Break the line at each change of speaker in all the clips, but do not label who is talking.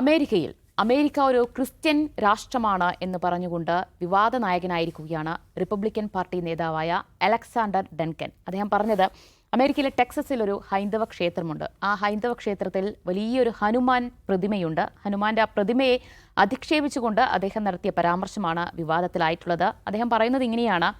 അമേരിക്കയിൽ അമേരിക്ക ഒരു ക്രിസ്ത്യൻ രാഷ്ട്രമാണ് എന്ന് പറഞ്ഞുകൊണ്ട് വിവാദ നായകനായിരിക്കുകയാണ് റിപ്പബ്ലിക്കൻ പാർട്ടി നേതാവായ അലക്സാണ്ടർ ഡെൻകൻ. അദ്ദേഹം പറഞ്ഞത് അമേരിക്കയിലെ ടെക്സസിൽ ഒരു ഹൈന്ദവ ക്ഷേത്രമുണ്ട്. ആ ഹൈന്ദവ ക്ഷേത്രത്തിൽ വലിയൊരു ഹനുമാൻ പ്രതിമയുണ്ട്. ഹനുമാന്റെ ആ പ്രതിമയെ അധിക്ഷേപിച്ചുകൊണ്ട് അദ്ദേഹം നടത്തിയ പരാമർശമാണ് വിവാദത്തിലായിട്ടുള്ളത്. അദ്ദേഹം പറയുന്നത് ഇങ്ങനെയാണ്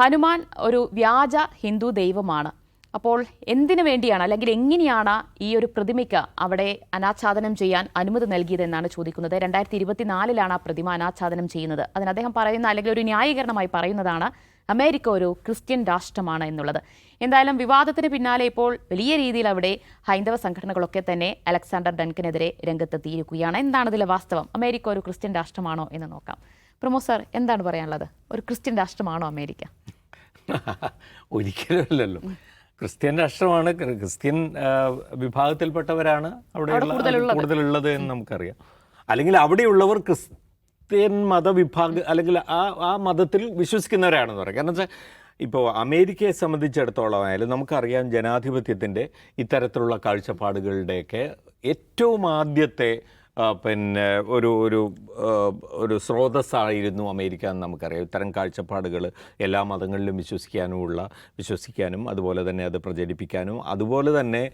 ഹനുമാൻ ഒരു വ്യാജ ഹിന്ദു ദൈവമാണ്. അപ്പോൾ എന്തിനു വേണ്ടിയാണ് അല്ലെങ്കിൽ എങ്ങനെയാണ് ഈ ഒരു പ്രതിമയ്ക്ക് അവിടെ അനാച്ഛാദനം ചെയ്യാൻ അനുമതി നൽകിയതെന്നാണ് ചോദിക്കുന്നത്. രണ്ടായിരത്തി ഇരുപത്തിനാലിലാണ് ആ പ്രതിമ അനാച്ഛാദനം ചെയ്യുന്നത്. അതിന് അദ്ദേഹം പറയുന്ന അല്ലെങ്കിൽ ഒരു ന്യായീകരണമായി പറയുന്നതാണ് അമേരിക്ക ഒരു ക്രിസ്ത്യൻ രാഷ്ട്രമാണ് എന്നുള്ളത്. എന്തായാലും വിവാദത്തിന് പിന്നാലെ ഇപ്പോൾ വലിയ രീതിയിൽ അവിടെ ഹൈന്ദവ സംഘടനകളൊക്കെ തന്നെ അലക്സാണ്ടർ ഡൻകനെതിരെ രംഗത്തെത്തിയിരിക്കുകയാണ്. എന്താണ് ഇതിലെ വാസ്തവം? അമേരിക്ക ഒരു ക്രിസ്ത്യൻ രാഷ്ട്രമാണോ എന്ന് നോക്കാം. പ്രമോ സർ എന്താണ് പറയാനുള്ളത്? ഒരു ക്രിസ്ത്യൻ രാഷ്ട്രമാണോ അമേരിക്ക?
ഒരിക്കലുമല്ലല്ലോ ക്രിസ്ത്യൻ രാഷ്ട്രമാണ്. ക്രിസ്ത്യൻ വിഭാഗത്തിൽപ്പെട്ടവരാണ് അവിടെ കൂടുതലുള്ളത്. എന്ന് നമുക്കറിയാം. അല്ലെങ്കിൽ അവിടെയുള്ളവർ ക്രിസ്ത്യൻ മതവിഭാഗ അല്ലെങ്കിൽ ആ ആ മതത്തിൽ വിശ്വസിക്കുന്നവരാണെന്ന് പറയാം. കാരണം വെച്ചാൽ ഇപ്പോൾ അമേരിക്കയെ സംബന്ധിച്ചിടത്തോളം ആയാലും നമുക്കറിയാം ജനാധിപത്യത്തിന്റെ ഇത്തരത്തിലുള്ള കാഴ്ചപ്പാടുകളുടെയൊക്കെ ഏറ്റവും ആദ്യത്തെ പിന്നെ ഒരു ഒരു ഒരു സ്രോതസ്സായിരുന്നു അമേരിക്ക എന്ന് നമുക്കറിയാം. ഇത്തരം കാഴ്ചപ്പാടുകൾ എല്ലാ മതങ്ങളിലും വിശ്വസിക്കാനുമുള്ള വിശ്വസിക്കാനും അതുപോലെ തന്നെ അത് പ്രചരിപ്പിക്കാനും അതുപോലെ തന്നെ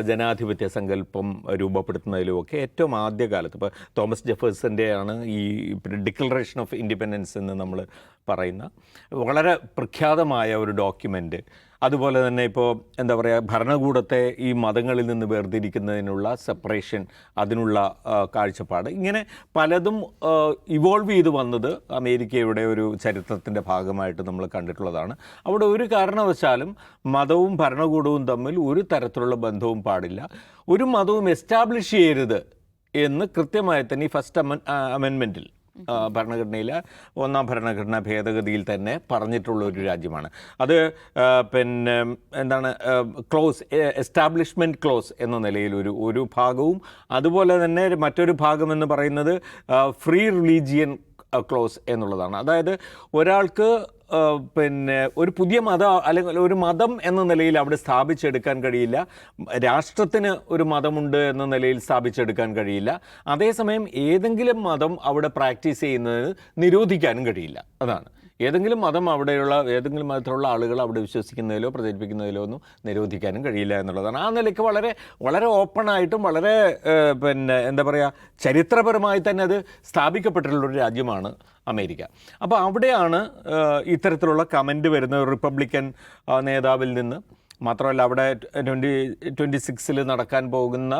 ജനാധിപത്യ സങ്കല്പം രൂപപ്പെടുത്തുന്നതിലുമൊക്കെ ഏറ്റവും ആദ്യകാലത്ത്. ഇപ്പോൾ തോമസ് ജെഫേഴ്സന്റെയാണ് ഈ ഡിക്ലറേഷൻ ഓഫ് ഇൻഡിപെൻഡൻസ് എന്ന് നമ്മൾ പറയുന്ന വളരെ പ്രഖ്യാതമായ ഒരു ഡോക്യുമെന്റ്. അതുപോലെ തന്നെ ഇപ്പോൾ എന്താ പറയുക ഭരണകൂടത്തെ ഈ മതങ്ങളിൽ നിന്ന് വേർതിരിക്കുന്നതിനുള്ള സെപ്പറേഷൻ അതിനുള്ള കാഴ്ചപ്പാട്. ഇങ്ങനെ പലതും ഇവോൾവ് ചെയ്ത് വന്നത് അമേരിക്കയുടെ ഒരു ചരിത്രത്തിന്റെ ഭാഗമായിട്ട് നമ്മൾ കണ്ടിട്ടുള്ളതാണ്. അവിടെ ഒരു കാരണവശാലും മതവും ഭരണകൂടവും തമ്മിൽ ഒരു തരത്തിലുള്ള ബന്ധവും പാടില്ല. ഒരു മതവും എസ്റ്റാബ്ലിഷ് ചെയ്യരുത് എന്ന് കൃത്യമായി തന്നെ ഈ ഫസ്റ്റ് അമൻ അമെൻമെന്റിൽ ആ, ഭരണഘടനയിലെ ഒന്നാം ഭരണഘടനാ ഭേദഗതിയിൽ തന്നെ പറഞ്ഞിട്ടുള്ള ഒരു രാജ്യമാണ്. അത് പിന്നെ എന്താണ് ക്ലോസ് എസ്റ്റാബ്ലിഷ്മെന്റ് ക്ലോസ് എന്ന നിലയിൽ ഒരു ഒരു ഭാഗവും അതുപോലെ തന്നെ മറ്റൊരു ഭാഗം എന്ന് പറയുന്നത് ഫ്രീ റിലീജിയൻ ക്ലോസ് എന്നുള്ളതാണ്. അതായത് ഒരാൾക്ക് പിന്നെ ഒരു പുതിയ മതം അല്ലെങ്കിൽ ഒരു മതം എന്ന നിലയിൽ അവിടെ സ്ഥാപിച്ചെടുക്കാൻ കഴിയില്ല. രാഷ്ട്രത്തിന് ഒരു മതമുണ്ട് എന്ന നിലയിൽ സ്ഥാപിച്ചെടുക്കാൻ കഴിയില്ല. അതേസമയം ഏതെങ്കിലും മതം അവിടെ പ്രാക്ടീസ് ചെയ്യുന്നതിന് നിരോധിക്കാനും കഴിയില്ല. അതാണ്. ഏതെങ്കിലും മതം അവിടെയുള്ള ഏതെങ്കിലും മതത്തിലുള്ള ആളുകൾ അവിടെ വിശ്വസിക്കുന്നതിലോ പ്രചരിപ്പിക്കുന്നതിലോ ഒന്നും നിരോധിക്കാനും കഴിയില്ല എന്നുള്ളതാണ്. ആ നിലയ്ക്ക് വളരെ വളരെ ഓപ്പണായിട്ടും വളരെ പിന്നെ എന്താ പറയുക ചരിത്രപരമായി തന്നെ അത് സ്ഥാപിക്കപ്പെട്ടിട്ടുള്ള ഒരു രാജ്യമാണ് അമേരിക്ക. അപ്പോൾ അവിടെയാണ് ഇത്തരത്തിലുള്ള കമന്റ് വരുന്നത്. റിപ്പബ്ലിക്കൻ നേതാവിൽ നിന്ന്. മാത്രമല്ല അവിടെ ട്വന്റി ട്വന്റി സിക്സിൽ നടക്കാൻ പോകുന്ന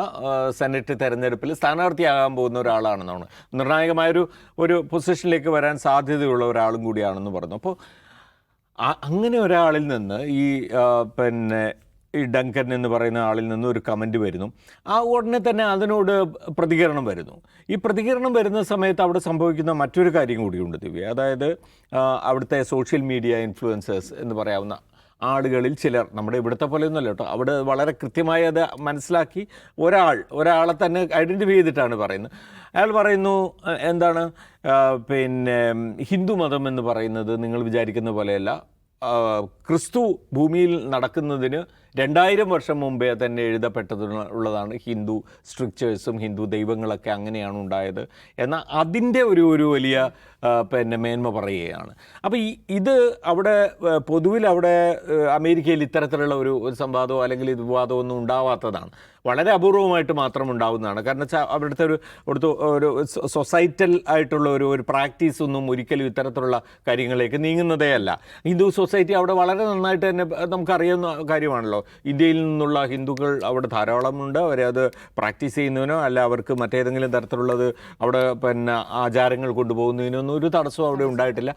സെനറ്റ് തെരഞ്ഞെടുപ്പിൽ സ്ഥാനാർത്ഥിയാകാൻ പോകുന്ന ഒരാളാണെന്നാണ്. നിർണായകമായൊരു ഒരു പൊസിഷനിലേക്ക് വരാൻ സാധ്യതയുള്ള ഒരാളും കൂടിയാണെന്ന് പറഞ്ഞു. അപ്പോൾ അങ്ങനെ ഒരാളിൽ നിന്ന് ഈ പിന്നെ ഈ ഡങ്കൻ എന്ന് പറയുന്ന ആളിൽ നിന്ന് ഒരു കമന്റ് വരുന്നു. ആ ഉടനെ തന്നെ അതിനോട് പ്രതികരണം വരുന്നു. ഈ പ്രതികരണം വരുന്ന സമയത്ത് അവിടെ സംഭവിക്കുന്ന മറ്റൊരു കാര്യം കൂടിയുണ്ട് ദിവ്യ. അതായത് അവിടുത്തെ സോഷ്യൽ മീഡിയ ഇൻഫ്ലുവൻസേഴ്സ് എന്ന് പറയാവുന്ന ആളുകളിൽ ചിലർ നമ്മുടെ ഇവിടുത്തെ പോലെയൊന്നുമല്ല കേട്ടോ. അവിടെ വളരെ കൃത്യമായി അത് മനസ്സിലാക്കി ഒരാൾ ഒരാളെ തന്നെ ഐഡന്റിഫൈ ചെയ്തിട്ടാണ് പറയുന്നത്. അയാൾ പറയുന്നു എന്താണ്? പിന്നെ ഹിന്ദു മതം എന്ന് പറയുന്നത് നിങ്ങൾ വിചാരിക്കുന്ന പോലെയല്ല. ക്രിസ്തു ഭൂമിയിൽ നടക്കുന്നതിന് രണ്ടായിരം വർഷം മുമ്പേ തന്നെ എഴുതപ്പെട്ടതുള്ളതാണ് ഹിന്ദു സ്ട്രിക്ചേഴ്സും ഹിന്ദു ദൈവങ്ങളൊക്കെ അങ്ങനെയാണ് ഉണ്ടായത് എന്നാൽ അതിന്റെ ഒരു ഒരു വലിയ പിന്നെ മേന്മ പറയുകയാണ്. അപ്പോൾ ഈ ഇത് അവിടെ പൊതുവിൽ അവിടെ അമേരിക്കയിൽ ഇത്തരത്തിലുള്ള ഒരു ഒരു സംവാദമോ അല്ലെങ്കിൽ ഇത് വിവാദമോ ഒന്നും ഉണ്ടാവാത്തതാണ്. വളരെ അപൂർവമായിട്ട് മാത്രം ഉണ്ടാവുന്നതാണ്. കാരണം വെച്ചാൽ അവിടുത്തെ ഒരു അവിടുത്തെ ഒരു സൊസൈറ്റൽ ആയിട്ടുള്ള ഒരു ഒരു പ്രാക്ടീസ് ഒന്നും ഒരിക്കലും ഇത്തരത്തിലുള്ള കാര്യങ്ങളിലേക്ക് നീങ്ങുന്നതേ അല്ല ഹിന്ദു സൊസൈറ്റി അവിടെ വളരെ നന്നായിട്ട് തന്നെ നമുക്കറിയുന്ന കാര്യമാണല്ലോ. ഇന്ത്യയിൽ നിന്നുള്ള ഹിന്ദുക്കൾ അവിടെ ധാരാളമുണ്ട്. അവരെ അത് പ്രാക്ടീസ് ചെയ്യുന്നതിനോ അല്ല അവർക്ക് മറ്റേതെങ്കിലും തരത്തിലുള്ളത് അവിടെ പിന്നെ ആചാരങ്ങൾ കൊണ്ടുപോകുന്നതിനൊന്നും ഒരു തടസ്സവും അവിടെ ഉണ്ടായിട്ടില്ല.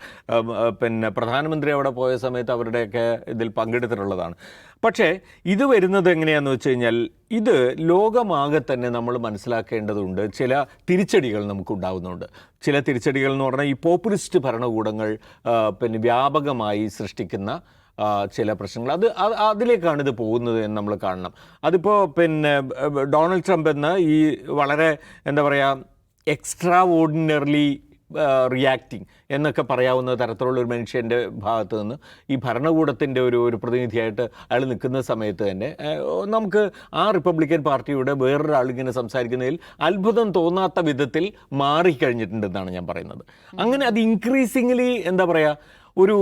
പിന്നെ പ്രധാനമന്ത്രി അവിടെ പോയ സമയത്ത് അവരുടെയൊക്കെ ഇതിൽ പങ്കെടുത്തിട്ടുള്ളതാണ്. പക്ഷേ ഇത് വരുന്നത് എങ്ങനെയാണെന്ന് വെച്ച് കഴിഞ്ഞാൽ ഇത് ലോകമാകെ തന്നെ നമ്മൾ മനസ്സിലാക്കേണ്ടതുണ്ട്. ചില തിരിച്ചടികൾ നമുക്കുണ്ടാകുന്നുണ്ട് ചില തിരിച്ചടികൾ എന്ന് പറഞ്ഞാൽ ഈ പോപ്പുലിസ്റ്റ് ഭരണകൂടങ്ങൾ പിന്നെ വ്യാപകമായി സൃഷ്ടിക്കുന്ന ചില പ്രശ്നങ്ങൾ. അത് അത് അതിലേക്കാണ് ഇത് പോകുന്നത് എന്ന് നമ്മൾ കാണണം. അതിപ്പോൾ പിന്നെ ഡൊണാൾഡ് ട്രംപ് എന്ന ഈ വളരെ എന്താ പറയുക എക്സ്ട്രാ ഓർഡിനറിലി റിയാക്ടിങ് എന്നൊക്കെ പറയാവുന്ന തരത്തിലുള്ള ഒരു മനുഷ്യന്റെ ഭാഗത്ത് നിന്ന് ഈ ഭരണകൂടത്തിന്റെ ഒരു ഒരു പ്രതിനിധിയായിട്ട് അയാൾ നിൽക്കുന്ന സമയത്ത് തന്നെ നമുക്ക് ആ റിപ്പബ്ലിക്കൻ പാർട്ടിയുടെ വേറൊരാൾ ഇങ്ങനെ സംസാരിക്കുന്നതിൽ അത്ഭുതം തോന്നാത്ത വിധത്തിൽ മാറിക്കഴിഞ്ഞിട്ടുണ്ടെന്നാണ് ഞാൻ പറയുന്നത്. അങ്ങനെ അത് ഇൻക്രീസിംഗ്ലി എന്താ പറയുക ഒരു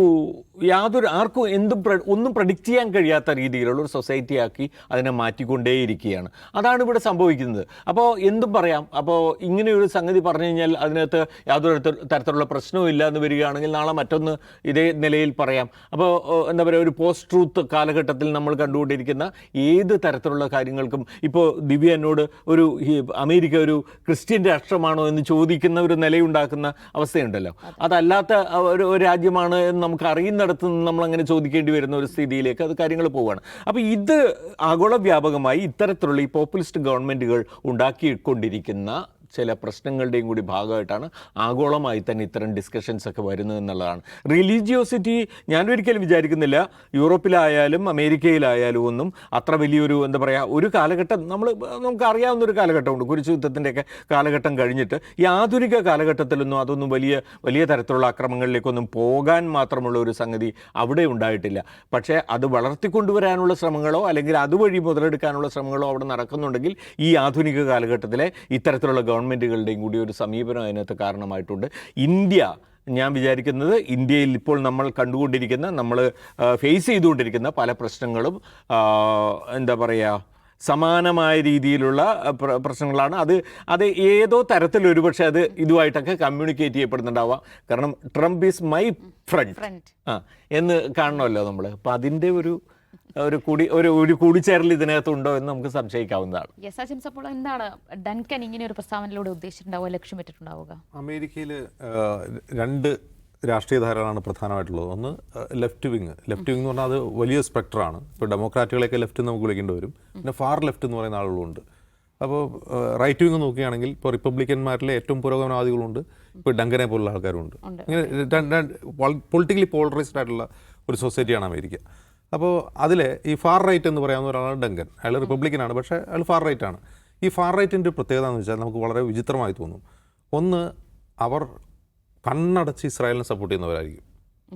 യാതൊരു ആർക്കും എന്തും ഒന്നും പ്രഡിക്റ്റ് ചെയ്യാൻ കഴിയാത്ത രീതിയിലുള്ള ഒരു സൊസൈറ്റി ആക്കി അതിനെ മാറ്റിക്കൊണ്ടേയിരിക്കുകയാണ്. അതാണ് ഇവിടെ സംഭവിക്കുന്നത്. അപ്പോൾ എന്തും പറയാം. അപ്പോൾ ഇങ്ങനെയൊരു സംഗതി പറഞ്ഞു കഴിഞ്ഞാൽ അതിനകത്ത് യാതൊരു തരത്തിലുള്ള പ്രശ്നവും എന്ന് വരികയാണെങ്കിൽ നാളെ മറ്റൊന്ന് ഇതേ നിലയിൽ പറയാം. അപ്പോൾ എന്താ പറയുക ഒരു പോസ്റ്റ് ട്രൂത്ത് കാലഘട്ടത്തിൽ നമ്മൾ കണ്ടുകൊണ്ടിരിക്കുന്ന ഏത് തരത്തിലുള്ള കാര്യങ്ങൾക്കും ഇപ്പോൾ ദിവ്യ എന്നോട് ഒരു അമേരിക്ക ഒരു ക്രിസ്ത്യൻ രാഷ്ട്രമാണോ എന്ന് ചോദിക്കുന്ന ഒരു നിലയുണ്ടാക്കുന്ന അവസ്ഥയുണ്ടല്ലോ. അതല്ലാത്ത ഒരു ഒരു രാജ്യമാണ് നമുക്ക് അറിയുന്നിടത്ത് നിന്ന് നമ്മൾ അങ്ങനെ ചോദിക്കേണ്ടി വരുന്ന ഒരു സ്ഥിതിയിലേക്ക് അത് കാര്യങ്ങൾ പോവുകയാണ് അപ്പോൾ ഇത് ആഗോള വ്യാപകമായി ഇത്തരത്തിലുള്ള ഈ പോപ്പുലിസ്റ്റ് ഗവൺമെന്റുകൾ ഉണ്ടാക്കിക്കൊണ്ടിരിക്കുന്ന ചില പ്രശ്നങ്ങളുടെയും കൂടി ഭാഗമായിട്ടാണ് ആഗോളമായി തന്നെ ഇത്തരം ഡിസ്കഷൻസ് ഒക്കെ വരുന്നത് എന്നുള്ളതാണ്. റിലീജിയോസിറ്റി ഞാൻ ഒരിക്കലും വിചാരിക്കുന്നില്ല. യൂറോപ്പിലായാലും അമേരിക്കയിലായാലും ഒന്നും അത്ര വലിയൊരു എന്താ പറയുക ഒരു കാലഘട്ടം നമ്മൾ നമുക്ക് അറിയാവുന്ന ഒരു കാലഘട്ടമുണ്ട്. കുരിശു യുദ്ധത്തിന്റെയൊക്കെ കാലഘട്ടം കഴിഞ്ഞിട്ട് ഈ ആധുനിക കാലഘട്ടത്തിലൊന്നും അതൊന്നും വലിയ വലിയ തരത്തിലുള്ള അക്രമങ്ങളിലേക്കൊന്നും പോകാൻ മാത്രമുള്ള ഒരു സംഗതി അവിടെ ഉണ്ടായിട്ടില്ല. പക്ഷേ അത് വളർത്തിക്കൊണ്ടുവരാനുള്ള ശ്രമങ്ങളോ അല്ലെങ്കിൽ അതുവഴി മുതലെടുക്കാനുള്ള ശ്രമങ്ങളോ അവിടെ നടക്കുന്നുണ്ടെങ്കിൽ ഈ ആധുനിക കാലഘട്ടത്തിലെ ഇത്തരത്തിലുള്ള ഗവൺമെന്റുകളുടെയും കൂടി ഒരു സമീപനം അതിനകത്ത് കാരണമായിട്ടുണ്ട്. ഇന്ത്യ ഞാൻ വിചാരിക്കുന്നത് ഇന്ത്യയിൽ ഇപ്പോൾ നമ്മൾ കണ്ടുകൊണ്ടിരിക്കുന്ന നമ്മൾ ഫേസ് ചെയ്തുകൊണ്ടിരിക്കുന്ന പല പ്രശ്നങ്ങളും എന്താ പറയുക സമാനമായ രീതിയിലുള്ള പ്ര- പ്രശ്നങ്ങളാണ്. അത് അത് ഏതോ തരത്തിൽ ഒരുപക്ഷെ അത് ഇതുമായിട്ടൊക്കെ കമ്മ്യൂണിക്കേറ്റ് ചെയ്യപ്പെടുന്നുണ്ടാവാം. കാരണം ട്രംപ് ഈസ് മൈ ഫ്രണ്ട് ആ എന്ന് കാണണമല്ലോ നമ്മൾ അപ്പം അതിന്റെ ഒരു ഒരു കൂടി ഒരു ഒരു കൂടിച്ചേരൽ ഇതിനകത്തുണ്ടോ എന്ന് നമുക്ക് സംശയിക്കാവുന്നതാണ്.
യെസ് അജിംസ് അപ്പോൾ എന്താണ് ഡൻകൻ ഇങ്ങനെ ഒരു പ്രസ്താവനയിലൂടെ ഉദ്ദേശിച്ചിട്ടുണ്ടാവുക ലക്ഷ്യം വെച്ചിട്ടുണ്ടാവുക?
അമേരിക്കയിൽ രണ്ട് രാഷ്ട്രീയ ധാരകളാണ് പ്രധാനമായിട്ടുള്ളത്. ഒന്ന് ലെഫ്റ്റ് വിങ് ലെഫ്റ്റ് വിങ് എന്ന് പറഞ്ഞാൽ അത് വലിയ സ്പെക്ടറാണ് ഇപ്പോൾ ഡെമോക്രാറ്റുകളെയൊക്കെ ലെഫ്റ്റ് നമുക്ക് വിളിക്കേണ്ടി വരും. പിന്നെ ഫാർ ലെഫ്റ്റ് എന്ന് പറയുന്ന ആളുകളുണ്ട്. അപ്പോൾ റൈറ്റ് വിങ് നോക്കുകയാണെങ്കിൽ ഇപ്പോൾ റിപ്പബ്ലിക്കന്മാരിലെ ഏറ്റവും പുരോഗമനവാദികളുണ്ട് ഇപ്പോൾ ഡങ്കനെ പോലുള്ള ആൾക്കാരുണ്ട്.
ഉണ്ട്.
ഇങ്ങനെ പൊളിറ്റിക്കലി പോളറൈസ്ഡ് ആയിട്ടുള്ള ഒരു സൊസൈറ്റിയാണ് അമേരിക്ക. അപ്പോൾ അതിൽ ഈ ഫാർ റൈറ്റ് എന്ന് പറയാവുന്ന ഒരാളാണ് ഡങ്കൻ. അയാൾ റിപ്പബ്ലിക്കനാണ് പക്ഷേ അയാൾ ഫാർ റൈറ്റ് ആണ്. ഈ ഫാർ റൈറ്റിന്റെ പ്രത്യേകത എന്ന് വെച്ചാൽ നമുക്ക് വളരെ വിചിത്രമായി തോന്നും. ഒന്ന് അവർ കണ്ണടച്ച് ഇസ്രായേലിനെ സപ്പോർട്ട് ചെയ്യുന്നവരായിരിക്കും.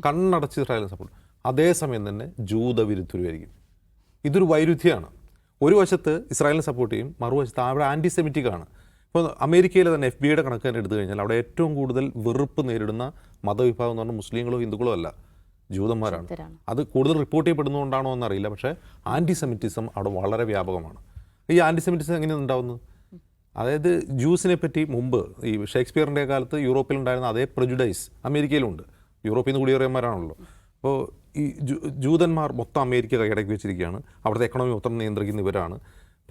കണ്ണടച്ച് ഇസ്രായേലിനെ സപ്പോർട്ട് അതേസമയം തന്നെ ജൂതവിരുദ്ധരുമായിരിക്കും ഇതൊരു വൈരുദ്ധ്യമാണ്. ഒരു വശത്ത് ഇസ്രായേലിനെ സപ്പോർട്ട് ചെയ്യും മറുവശത്ത് അവിടെ ആന്റിസെമിറ്റിക് ആണ്. ഇപ്പോൾ അമേരിക്കയിലെ തന്നെ എഫ് ബിയുടെ കണക്ക് തന്നെ എടുത്തു കഴിഞ്ഞാൽ അവിടെ ഏറ്റവും കൂടുതൽ വെറുപ്പ് നേരിടുന്ന മതവിഭാഗം എന്ന് പറഞ്ഞാൽ മുസ്ലിങ്ങളോ ഹിന്ദുക്കളോ അല്ല. ജൂതന്മാരാണ്. അത് കൂടുതൽ റിപ്പോർട്ട് ചെയ്യപ്പെടുന്നതുകൊണ്ടാണോ എന്നറിയില്ല. പക്ഷേ ആന്റിസെമിറ്റിസം അവിടെ വളരെ വ്യാപകമാണ്. ഈ ആന്റിസെമിറ്റിസം എങ്ങനെയാണ് ഉണ്ടാവുന്നത്? അതായത് ജ്യൂസിനെ പറ്റി മുമ്പ് ഈ ഷേക്സ്പിയറിന്റെ കാലത്ത് യൂറോപ്പിലുണ്ടായിരുന്ന അതേ പ്രജുഡൈസ് അമേരിക്കയിലുണ്ട്. യൂറോപ്പിൽ നിന്ന് കുടിയേറിയന്മാരാണല്ലോ അപ്പോൾ ഈ ജൂതന്മാർ മൊത്തം അമേരിക്ക കൈയടക്കി വെച്ചിരിക്കുകയാണ്. അവിടുത്തെ എക്കണോമി മൊത്തം നിയന്ത്രിക്കുന്ന ഇവരാണ്.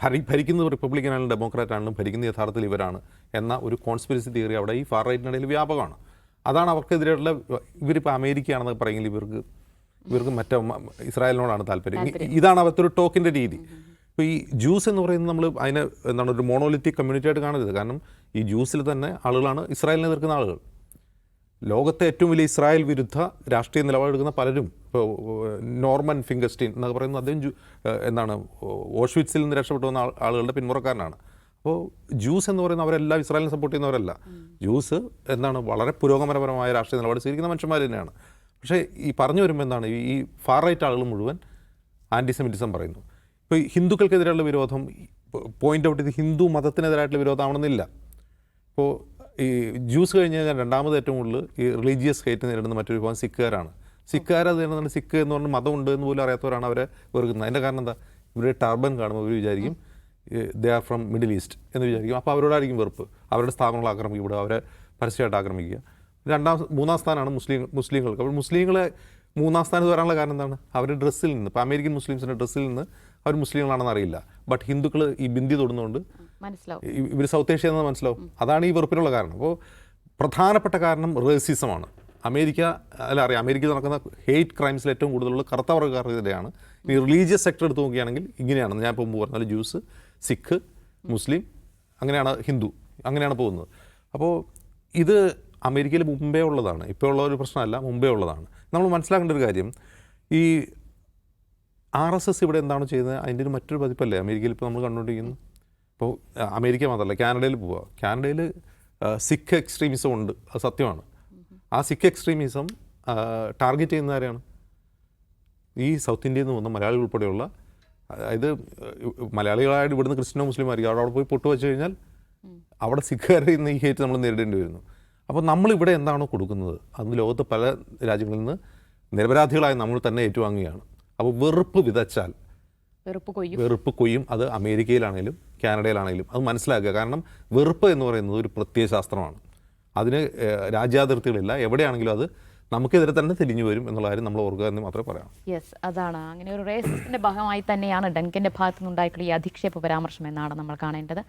ഭരി ഭരിക്കുന്നത് റിപ്പബ്ലിക്കനാണെങ്കിലും ഡെമോക്രാറ്റ് ആണെങ്കിലും ഭരിക്കുന്ന യഥാർത്ഥത്തിൽ ഇവരാണ് എന്ന ഒരു കോൺസ്പിരസി തിയറി അവിടെ ഈ ഫാർ റൈറ്റിനിടയിൽ വ്യാപകമാണ്. അതാണ് അവർക്കെതിരെയുള്ള ഇവരിപ്പോൾ അമേരിക്കയാണെന്ന് പറയുമെങ്കിൽ ഇവർക്ക് ഇവർക്ക് മറ്റേ ഇസ്രായേലിനോടാണ് താല്പര്യം. ഇതാണ് അവരുടെ ഒരു ടോക്കിന്റെ രീതി. ഇപ്പോൾ ഈ ജ്യൂസ് എന്ന് പറയുന്നത് നമ്മൾ അതിനെ എന്താണ് ഒരു മോണോലിറ്റിക് കമ്മ്യൂണിറ്റി ആയിട്ട് കാണരുത്. കാരണം ഈ ജ്യൂസിൽ തന്നെ ആളുകളാണ് ഇസ്രായേലിനെ എതിർക്കുന്ന ആളുകൾ. ലോകത്തെ ഏറ്റവും വലിയ ഇസ്രായേൽ വിരുദ്ധ രാഷ്ട്രീയ നിലപാടെടുക്കുന്ന പലരും ഇപ്പോൾ നോർമൻ ഫിംഗസ്റ്റീൻ എന്നൊക്കെ പറയുന്നത് അദ്ദേഹം എന്താണ് ഓഷ്വിറ്റ്സിൽ നിന്ന് രക്ഷപ്പെട്ടു വന്ന ആളുകളുടെ പിന്മുറക്കാരനാണ് അപ്പോൾ ജ്യൂസ് എന്ന് പറയുന്ന അവരെല്ലാം ഇസ്രായേലിനെ സപ്പോർട്ട് ചെയ്യുന്നവരല്ല. ജ്യൂസ് എന്താണ് വളരെ പുരോഗമനപരമായ രാഷ്ട്രീയ നിലപാട് സ്വീകരിക്കുന്ന മനുഷ്യന്മാർ തന്നെയാണ്. പക്ഷേ ഈ പറഞ്ഞു വരുമ്പോൾ എന്താണ്? ഈ- ഫാർ റൈറ്റ് ആളുകൾ മുഴുവൻ ആന്റിസെമിറ്റിസം പറയുന്നു. ഇപ്പോൾ ഹിന്ദുക്കൾക്കെതിരെയുള്ള വിരോധം പോയിന്റ് ഔട്ട് ചെയ്ത് ഹിന്ദു മതത്തിനെതിരായിട്ടുള്ള വിരോധമാവണമെന്നില്ല ഇപ്പോൾ ഈ ജ്യൂസ് കഴിഞ്ഞ് കഴിഞ്ഞാൽ രണ്ടാമത് ഏറ്റവും കൂടുതൽ ഈ റിലീജിയസ് ഹേറ്റ് നേരിടുന്ന മറ്റൊരു വിഭാഗം സിഖുകാരാണ്. സിഖുകാർ അത് നേരിടുന്ന സിഖ് എന്ന് പറഞ്ഞ മതമുണ്ട് എന്ന് പോലും അറിയാത്തവരാണ് അവരെ വെറുക്കുന്നത്. അതിന്റെ കാരണം എന്താ? ഇവരുടെ ടർബൻ കാണുമ്പോൾ ഇവർ വിചാരിക്കും they are from Middle East എന്ന് വിചാരിക്കും. അപ്പോൾ അവരോടായിരിക്കും വെറുപ്പ്. അവരുടെ സ്ഥാപനങ്ങൾ ആക്രമിക്കപ്പെടുക അവരെ പരസ്യമായിട്ട് ആക്രമിക്കുക. രണ്ടാം മൂന്നാം സ്ഥാനമാണ് മുസ്ലിം മുസ്ലിങ്ങൾക്ക്. അപ്പോൾ മുസ്ലിങ്ങളെ മൂന്നാം സ്ഥാനത്ത് വരാനുള്ള കാരണം എന്താണ്? അവരുടെ ഡ്രസ്സിൽ നിന്ന് ഇപ്പോൾ അമേരിക്കൻ മുസ്ലിംസിന്റെ ഡ്രസ്സിൽ നിന്ന് അവർ മുസ്ലിങ്ങളാണെന്ന് അറിയില്ല. ബട്ട് ഹിന്ദുക്കൾ ഈ ബിന്ദി തൊടുന്നതുകൊണ്ട്
മനസ്സിലാവും.
ഇവർ സൗത്ത് ഏഷ്യ എന്ന് മനസ്സിലാവും. അതാണ് ഈ വെറുപ്പിനുള്ള കാരണം. അപ്പോൾ പ്രധാനപ്പെട്ട കാരണം റേസിസമാണ്. അമേരിക്ക അല്ല അറിയാം അമേരിക്കയിൽ നടക്കുന്ന ഹെയ്റ്റ് ക്രൈംസിൽ ഏറ്റവും കൂടുതലുള്ള കറുത്ത വർഗക്കാർക്കെതിരെയാണ് ഈ റിലീജിയസ് സെക്ടർ എടുത്ത് നോക്കുകയാണെങ്കിൽ ഇങ്ങനെയാണ്. ഞാൻ ഇപ്പോൾ മുമ്പ് പറഞ്ഞാൽ ജ്യൂസ് സിഖ് മുസ്ലിം അങ്ങനെയാണ് ഹിന്ദു അങ്ങനെയാണ് പോകുന്നത്. അപ്പോൾ ഇത് അമേരിക്കയിൽ മുമ്പേ ഉള്ളതാണ്. ഇപ്പോൾ ഉള്ള ഒരു പ്രശ്നമല്ല മുമ്പേ ഉള്ളതാണ്. നമ്മൾ മനസ്സിലാക്കേണ്ട ഒരു കാര്യം ഈ ആർ എസ് എസ് ഇവിടെ എന്താണ് ചെയ്യുന്നത്? അതിന്റെ ഒരു മറ്റൊരു പതിപ്പല്ലേ? അമേരിക്കയിൽ ഇപ്പോൾ നമ്മൾ കണ്ടുകൊണ്ടിരിക്കുന്നു. ഇപ്പോൾ അമേരിക്ക മാത്രമല്ല കാനഡയിൽ പോവുക. കാനഡയിൽ സിഖ് എക്സ്ട്രീമിസം ഉണ്ട്. അത് സത്യമാണ്. ആ സിഖ് എക്സ്ട്രീമിസം ടാർഗറ്റ് ചെയ്യുന്ന ആരെയാണ് ഈ സൗത്ത് ഇന്ത്യയിൽ നിന്ന് വന്ന മലയാളികൾ ഉൾപ്പെടെയുള്ള അതായത് മലയാളികളായിട്ട് ഇവിടുന്ന് ക്രിസ്ത്യനോ മുസ്ലിം ആയിരിക്കും. അവിടെ അവിടെ പോയി പൊട്ട് വെച്ച് കഴിഞ്ഞാൽ അവിടെ സിഖുകാരെ ഇന്ന് ഈ ഹേറ്റ് നമ്മൾ നേരിടേണ്ടി വരുന്നു. അപ്പോൾ നമ്മളിവിടെ എന്താണോ കൊടുക്കുന്നത്? അന്ന് ലോകത്ത് പല രാജ്യങ്ങളിൽ നിന്ന് നിരപരാധികളായി നമ്മൾ തന്നെ ഏറ്റുവാങ്ങുകയാണ്. അപ്പോൾ വെറുപ്പ് വിതച്ചാൽ
വെറുപ്പ് കൊയ്യും.
വെറുപ്പ് കൊയ്യും. അത് അമേരിക്കയിലാണെങ്കിലും കാനഡയിലാണെങ്കിലും അത് മനസ്സിലാക്കുക. കാരണം വെറുപ്പ് എന്ന് പറയുന്നത് ഒരു പ്രത്യയശാസ്ത്രമാണ്. അതിന് രാജ്യാതിർത്തികളില്ല. എവിടെയാണെങ്കിലും അത് നമുക്കെതിരെ തന്നെ തിരിഞ്ഞു വരും എന്നുള്ള കാര്യം നമ്മൾ ഓർക്കുക എന്ന് മാത്രമേ പറയാം
യെസ് അതാണ്. അങ്ങനെ ഒരു റേസിന്റെ ഭാഗമായി തന്നെയാണ് ഡെൻകിന്റെ ഭാഗത്തുനിന്നുണ്ടായിട്ടുള്ള ഈ അധിക്ഷേപ പരാമർശം എന്നാണ് നമ്മൾ കാണേണ്ടത്.